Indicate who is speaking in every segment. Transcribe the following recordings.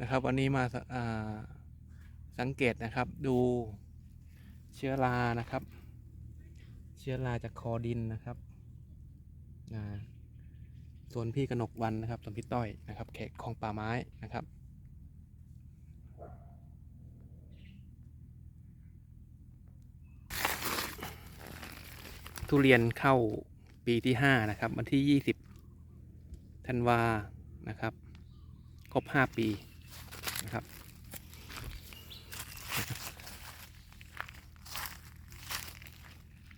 Speaker 1: นะครับวันนี้มาส,าสังเกตนะครับดูเชื้อรานะครับ เชื้อราจากคอดินนะครับส่วนพี่กนกวันนะครับส่วนพี่ต้อยนะครับเขตของป่าไม้นะครับทุเรียนเข้าปีที่ห้านะครับ วันที่ยี่สิบธันวานะครับ ครบห้าปี นะครับ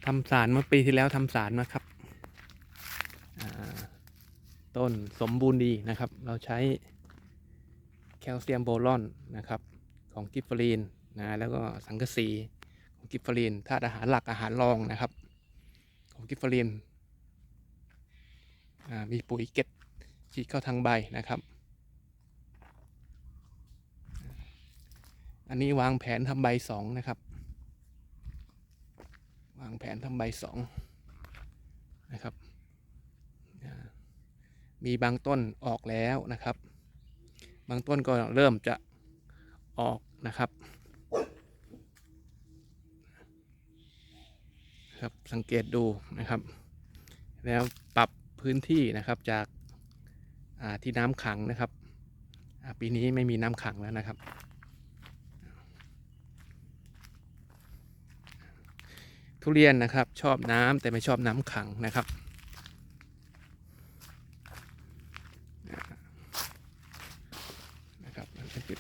Speaker 1: ทำสารเมื่อปีที่แล้วทำสารนะครับต้นสมบูรณ์ดีนะครับ เราใช้แคลเซียมโบรอนนะครับ ของกิฟฟอรีนนะแล้วก็สังกะสีของกิฟฟอรีนธาตุอาหารหลักอาหารรองนะครับ ของกิฟฟอรีนมีปุ๋ยเก็ดฉีดเข้าทางใบนะครับ อันนี้วางแผนทำใบสองนะครับ วางแผนทำใบสองนะครับ มีบางต้นออกแล้วนะครับ บางต้นก็เริ่มจะออกนะครับครับสังเกตดูนะครับ แล้วปรับพื้นที่นะครับจากที่น้ำขังนะครับ ปีนี้ไม่มีน้ำขังแล้วนะครับ ทุเรียนนะครับ ชอบน้ำแต่ไม่ชอบน้ำขังนะครับ นะครับมันจะปิด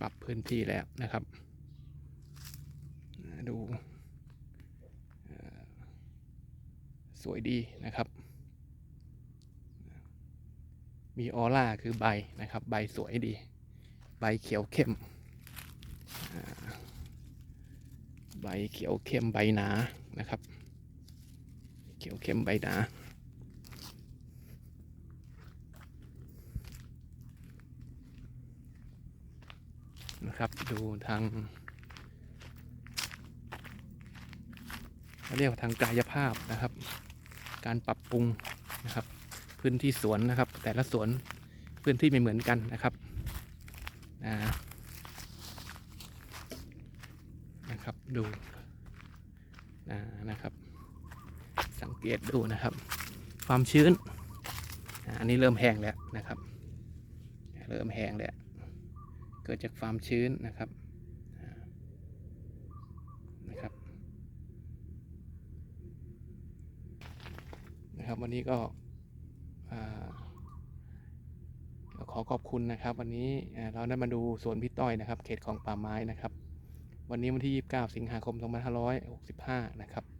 Speaker 1: ปรับพื้นที่แล้วนะครับ ดูสวยดีนะครับ มีออร่าคือใบนะครับ ใบสวยดี ใบเขียวเข้มอ่า ใบเขียวเข้มใบหนานะครับ เขียวเข้มใบหนานะครับดูทางเขาเรียกว่าทางกายภาพนะครับ การปรับปรุงนะครับ พื้นที่สวนนะครับ แต่ละสวนพื้นที่ไม่เหมือนกันนะครับอ่า นะครับดูอ่านะครับ สังเกตดูนะครับ ความชื้นอันนี้เริ่มแห้งแล้วนะครับ เริ่มแห้งแล้วเกิดจากความชื้นนะครับนะครับนะครับ วันนี้ก็ขอขอบคุณนะครับ วันนี้เราได้มาดูสวนพี่ต้อยนะครับ เขตของป่าไม้นะครับ วันนี้วันที่ 29 สิงหาคม 2565 นะครับ